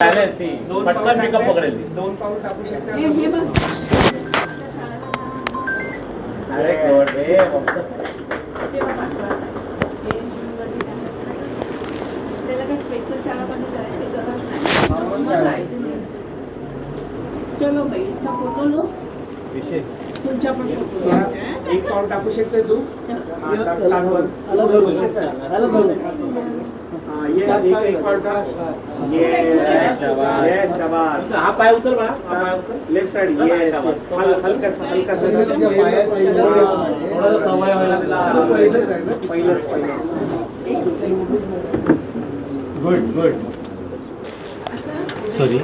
पटकन पिकअप पकडेल दोन पाऊल टाकू शकता? हे हे अरे गॉड रे. हे. चलो भाई इसका फोटो लो. विषय? एक पाऊल टाकू शकते तू. हा. हा. हा पाय उचल बाळा हा पाय उचल. Left side yes. हलकासा हलकासा थोडं सवय व्हायला तिला पहिलंच पहिलंच गुड गुड सॉरी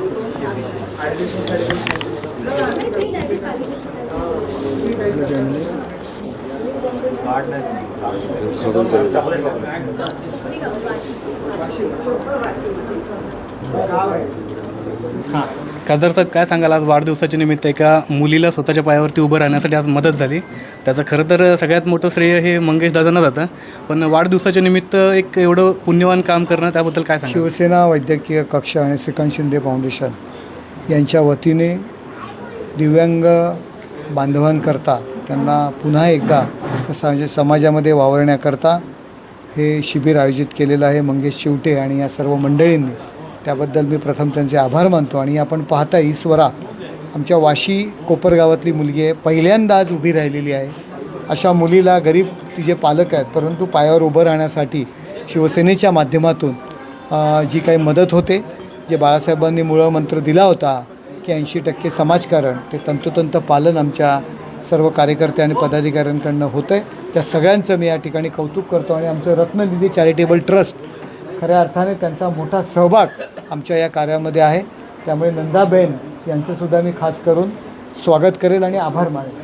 खासदार साहेब काय सांगाल? आज वाढदिवसाच्या निमित्त एका मुलीला स्वतःच्या पायावरती उभं राहण्यासाठी आज मदत झाली. त्याचं खरं तर सगळ्यात मोठं श्रेय हे मंगेश दादांना जातं. पण वाढदिवसाच्या निमित्त एक एवढं पुण्यवान काम करणं त्याबद्दल काय सांगाल? शिवसेना वैद्यकीय कक्ष आणि श्रीकांत शिंदे फाउंडेशन यांच्या वतीने दिव्यांग बांधवांकरता त्यांना पुन्हा एकदा समाज म्हणजे समाजामध्ये वावरण्याकरता हे शिबिर आयोजित केलेलं आहे मंगेश शिवटे आणि या सर्व मंडळींनी. त्याबद्दल मी प्रथम त्यांचे आभार मानतो आणि आपण पाहता ईश्वरा आमच्या वाशी कोपरगावातली मुलगी आहे. पहिल्यांदा आज उभी राहिलेली आहे. अशा मुलीला गरीब तिचे पालक आहेत परंतु पायावर उभं राहण्यासाठी शिवसेनेच्या माध्यमातून जी काही मदत होते जे बाळासाहेबांनी मूळमंत्र दिला होता की ऐंशी टक्के समाजकारण ते तंतोतंत पालन आमच्या सर्व कार्यकर्ते आणि पदाधिकाऱ्यांकडनं होतं आहे त्या सगळ्यांचं मी या ठिकाणी कौतुक करतो आणि आमचं रत्ननिधी चॅरिटेबल ट्रस्ट खऱ्या अर्थाने त्यांचा मोठा सहभाग आमच्या या कार्यामध्ये आहे. त्यामुळे नंदाबेन यांचंसुद्धा मी खास करून स्वागत करेल आणि आभार मानेल